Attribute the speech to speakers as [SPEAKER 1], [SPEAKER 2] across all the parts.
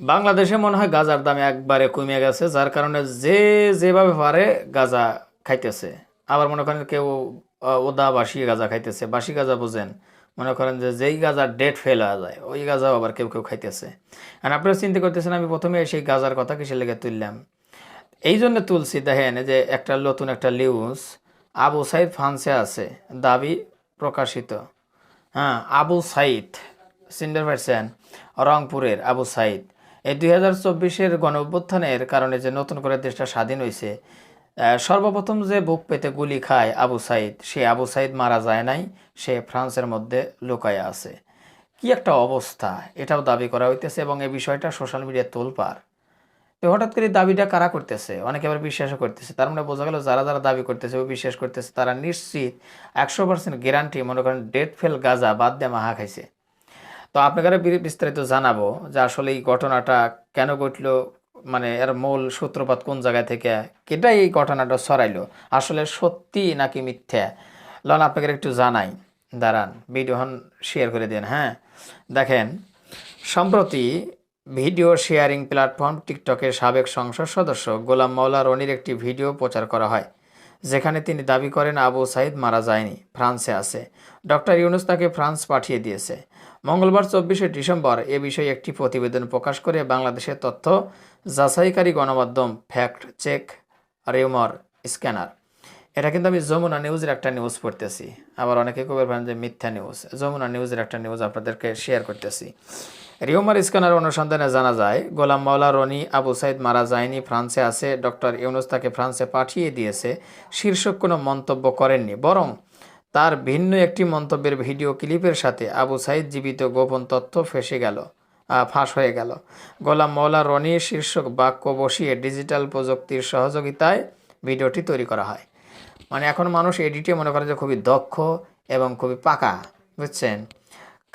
[SPEAKER 1] বাংলাদেশে মনে হয় গাজার দাম একবারে কমে গেছে, যার কারণে যে যেভাবে পারে গাজা খাইতেছে। আবার মনে করেন কেউ ওদা বাসি গাজা খাইতেছে, বাসি গাজা বোঝেন। মনে করেন যে যেই গাজার ডেট ফেল যায়, ওই গাজাও আবার কেউ কেউ খাইতেছে। আর আপনারা চিন্তা করতেছেন, আমি প্রথমে সেই গাজার কথা কিসের লেগে তুললাম? এই জন্য তুলছি, দেখেন যে একটা নতুন একটা নিউজ আবু সাইদ ফ্রান্সে আছে, দাবি প্রকাশিত। হ্যাঁ আবু সাইদ সিন্ডার পারছেন? রংপুরের আবু সাইদ। এই দুই হাজার চব্বিশের গণ অভ্যুত্থানের কারণে যে নতুন করে দেশটা স্বাধীন হয়েছে সর্বপ্রথম যে বুক পেতে গুলি খায় আবু সাইদ, সে আবু সাইদ মারা যায় নাই, সে ফ্রান্সের মধ্যে লুকায়া আছে। কি একটা অবস্থা, এটাও দাবি করা হইতেছে এবং এই বিষয়টা সোশ্যাল মিডিয়ায় তোলপাড়। তো হঠাৎ করে দাবিটা কারা করতেছে? অনেকে আবার বিশ্বাসও করতেছে। তার মানে বোঝা গেল যারা যারা দাবি করতেছে, ও বিশ্বাস করতেছে, তারা নিশ্চিত একশো পার্সেন্ট গ্যারান্টি মনে করেন, ডেট ফেল গাজা বাদ দিয়ে মাহা খাইছে। তো আপনাকে বিস্তারিত জানাব যে আসলে এই ঘটনাটা কেন ঘটলো মানে এর মূল সূত্রপাত কোন জায়গা থেকে, কেটাই এই ঘটনাটা ছড়াইলো, আসলে সত্যি নাকি মিথ্যা? লন, আপনাকে একটু জানাই। দাঁড়ান, ভিডিও হন শেয়ার করে দেন হ্যাঁ? দেখেন, সম্প্রতি ভিডিও শেয়ারিং প্ল্যাটফর্ম টিকটকের সাবেক সংসদ সদস্য গোলাম মাওলা রনির একটি ভিডিও প্রচার করা হয়। যেখানে তিনি দাবি করেন আবু সাইদ মারা যায়নি, ফ্রান্সে আছে। ডক্টর ইউনুস তাকে ফ্রান্স পাঠিয়ে দিয়েছে। মঙ্গলবার চব্বিশে ডিসেম্বর এ বিষয়ে একটি প্রতিবেদন প্রকাশ করে বাংলাদেশের তথ্য, যাচাইকারী গণমাধ্যম ফ্যাক্ট চেক রিউমার স্ক্যানার। এটা কিন্তু আমি যমুনা নিউজের একটা নিউজ পড়তেছি। আবার অনেকে কবে ভাবেন যে মিথ্যা নিউজ যমুনা নিউজের একটা নিউজ আপনাদেরকে শেয়ার করতেছি। রিওমার স্ক্যানার অনুসন্ধানে জানা যায়, গোলাম মাওলা রনি আবু সাইদ মারা যায়নি, ফ্রান্সে আছে, ডক্টর ইউনুস তাকে ফ্রান্সে পাঠিয়ে দিয়েছে, শীর্ষক কোনো মন্তব্য করেননি, বরং তার ভিন্ন একটি মন্তব্যের ভিডিও ক্লিপের সাথে আবু সাইদ জীবিত গোপন তথ্য ফেসে গেল ফাঁস হয়ে গেল। গোলাম মৌলা রনি শীর্ষক বাক্য বসিয়ে ডিজিটাল প্রযুক্তির সহযোগিতায় ভিডিওটি তৈরি করা হয়। মানে এখন মানুষ এডিটে মনে করে যে খুবই দক্ষ এবং খুবই পাকা, বুঝছেন?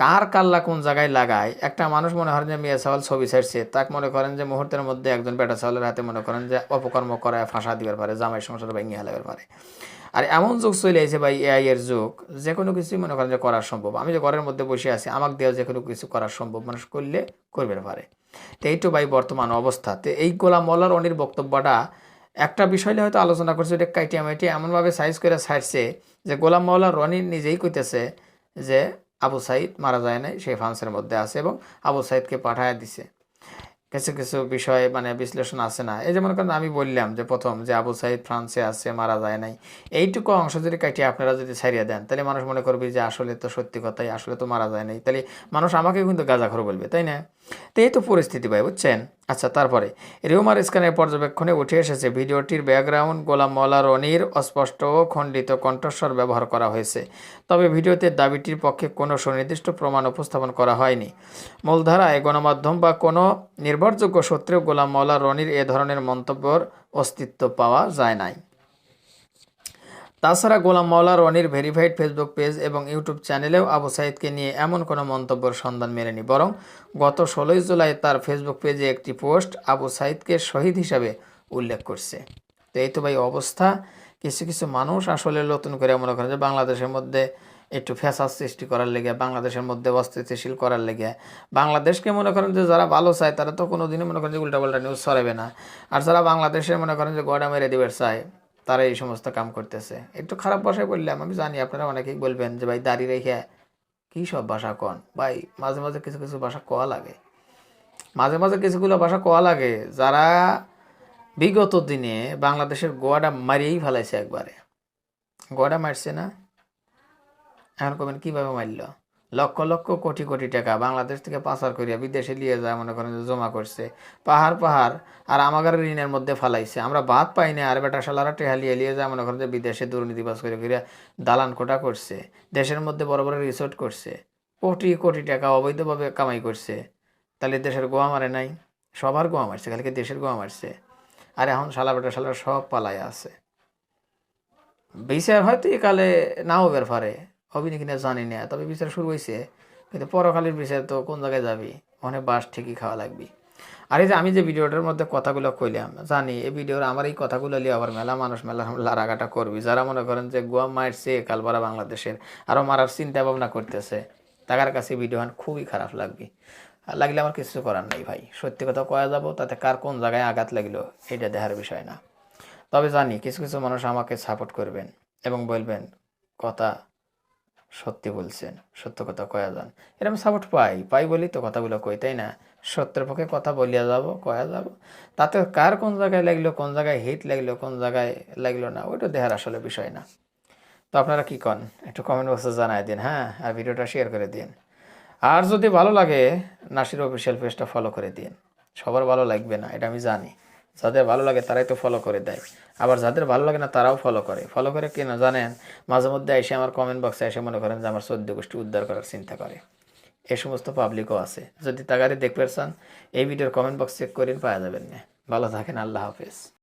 [SPEAKER 1] কার কাল্লা কোন জায়গায় লাগায়? একটা মানুষ মনে করেন যে মেয়ে চাওয়াল ছবি ছাড়ছে, তাকে মনে করেন যে মুহূর্তের মধ্যে একজন বেটা চাওয়ালের হাতে মনে করেন যে অপকর্ম করায়, ফাঁসা দিবার পারে, জামাই সংসার ভেঙে হেলাবার পারে। আর এমন যুগ চলে এসে ভাই এআই এর যুগ, যে কোনো কিছুই মনে করেন যে করা সম্ভব। আমি যে ঘরের মধ্যে বসে আছি, আমাকে দেওয়া যে কোনো কিছু করা সম্ভব, মানুষ করলে করবে পারে। তো এইটো ভাই বর্তমান অবস্থা। তো এই গোলাম মল্লার অনির বক্তব্যটা একটা বিষয় হয়তো আলোচনা করছে, এটা কাইটিয়া মাইটি এমনভাবে সাইজ করে ছাড়ছে যে গোলাম মাওলা রনি নিজেই কইতেছে যে আবু সাইদ মারা যায় নাই, সেই ফ্রান্সের মধ্যে আছে এবং আবু সাইদকে পাঠায় দিছে। কিছু কিছু বিষয় মানে বিশ্লেষণ আছে না। এই যে মনে করেন আমি বললাম যে প্রথম যে আবু সাইদ ফ্রান্সে আছে, মারা যায় নাই, এইটুকু অংশ যদি কাটিয়ে আপনারা যদি ছাড়িয়ে দেন, তাহলে মানুষ মনে করবে যে আসলে তো সত্যি কথাই, আসলে তো মারা যায় নাই। তাহলে মানুষ আমাকে কিন্তু গাঁজাখর বলবে, তাই না? তো এই তো পরিস্থিতি ভাই, বুঝছেন? আচ্ছা তারপরে। রিউমার স্ক্যানের পর্যবেক্ষণে উঠে এসেছে, ভিডিওটির ব্যাকগ্রাউন্ড গোলাম মলা রনির অস্পষ্ট ও খণ্ডিত কণ্ঠস্বর ব্যবহার করা হয়েছে। তবে ভিডিওতে দাবিটির পক্ষে কোনো সুনির্দিষ্ট প্রমাণ উপস্থাপন করা হয়নি। মূলধারায় গণমাধ্যম বা কোনো নির্ভরযোগ্য সূত্রেও গোলাম মলা রনির এ ধরনের মন্তব্যর অস্তিত্ব পাওয়া যায় নাই। তাছাড়া গোলাম মাওলা, রনির ভেরিফাইড ফেসবুক পেজ এবং ইউটিউব চ্যানেলেও আবু সাইদকে নিয়ে এমন কোনো মন্তব্যের সন্ধান মেলেনি। বরং গত ষোলোই জুলাই তার ফেসবুক পেজে একটি পোস্ট আবু সাইদকে শহীদ হিসাবে উল্লেখ করছে। তো এই তো ভাই অবস্থা। কিছু কিছু মানুষ আসলে নতুন করে মনে করেন যে বাংলাদেশের মধ্যে একটু ফ্যাসাদ সৃষ্টি করার লেগে, বাংলাদেশের মধ্যে অস্থিতিশীল করার লেগে। বাংলাদেশকে মনে করেন যে যারা ভালো চায়, তারা তো কোনো দিনই মনে করেন যে উল্টাপাল্টা নিউজ ছড়াবে না। আর যারা বাংলাদেশের মনে করেন যে গড়া মেরে দিবার চায়। তারা এই সমস্ত কাম করতেছে। একটু খারাপ ভাষায় বললাম, আমি জানি আপনারা অনেকেই বলবেন যে, ভাই, দাড়ি রেখে কী সব ভাষা কন? ভাই, মাঝে মাঝে কিছু কিছু ভাষা কোয়া লাগে। মাঝে মাঝে কিছুগুলো ভাষা কোয়া লাগে, যারা বিগত দিনে বাংলাদেশের গোয়াটা মারিয়েই ফেলাইছে একবারে। গোয়াটা মারছে না? এখন কবেন কীভাবে মারল? লক্ষ লক্ষ কোটি কোটি টাকা বাংলাদেশ থেকে পাচার করিয়া বিদেশে নিয়ে যায়, মনে করেন যে জমা করছে। পাহাড় পাহাড়, আর আমাদের ঋণের মধ্যে ফালাইছে। আমরা বাদ পাই না আর বেটা শালারা টেহালিয়ে লিয়ে যায়, মনে করেন যে বিদেশে দুর্নীতিবাজ করে করিয়া দালান কোটা করছে। দেশের মধ্যে বড় বড় রিসোর্ট করছে। কোটি কোটি টাকা অবৈধভাবে কামাই করছে। তাহলে দেশের গোয়া মারে নাই। সবার গোয়া মারছে, খালি দেশের গোয়া মারছে? আর এখন শালা বেটা শালারা সব পালায় আছে। বিচার হয়তো একালে নাও বের পারে। হবি না জানি না, তবে বিচার শুরু হয়েছে কিন্তু পরকালের বিচার তো কোন জায়গায় যাবি? ওখানে বাস ঠিকই খাওয়া লাগবি। আর এই যে আমি যে ভিডিওটার মধ্যে কথাগুলো কইলাম, জানি এই ভিডিওর আমার এই কথাগুলো নিয়ে আবার মেলা মানুষ মেলা লারাগাটা করবি। যারা মনে করেন যে গোয়া মারছে কালবারা বাংলাদেশের আরও মারার চিন্তা ভাবনা করতেছে তার কাছে ভিডিও খুবই খারাপ লাগবে। আর লাগলে আমার কিছু করার নাই ভাই। সত্যি কথা কয়া যাব, তাতে কার কোন জায়গায় আঘাত লাগল, এটা দেখার বিষয় না। তবে জানি, কিছু কিছু মানুষ আমাকে সাপোর্ট করবেন এবং বলবেন, কথা সত্যি বলছেন। সত্য কথা কয়া যান। এরকম সাপোর্ট পাই। পাই বলি তো কথাগুলো কই, তাই না? সত্যের পক্ষে কথা বলিয়া যাব, কয়া যাব। তাতে কার কোন জায়গায় লাগল, কোন জায়গায় হিট লাগল, কোন জায়গায় লাগল না, ওইটা দেহার আসলে বিষয় না। তো আপনারা কি কন? একটু কমেন্ট বক্সে জানাই দিন হ্যাঁ? আর ভিডিওটা শেয়ার করে দিন। আর যদি ভালো লাগে, নাসির অফিসিয়াল পেজটা ফলো করে দিন। সবার ভালো লাগবে না, এটা আমি জানি। যাদের ভালো লাগে তারাই তো ফলো করে দেয়। আবার যাদের ভালো লাগে না তারাও ফলো করে। ফলো করে কি না জানেন? মাঝে মধ্যে এসে আমার কমেন্ট বক্সে এসে মনে করেন যে আমার চোদ্দ গোষ্ঠী উদ্ধার করার চিন্তা করে। এ সমস্ত পাবলিকও আছে। যদি তাগারে দেখতে চান এই ভিডিওর কমেন্ট বক্স চেক করেন পাওয়া যাবেন। না ভালো থাকেন, আল্লাহ হাফেজ।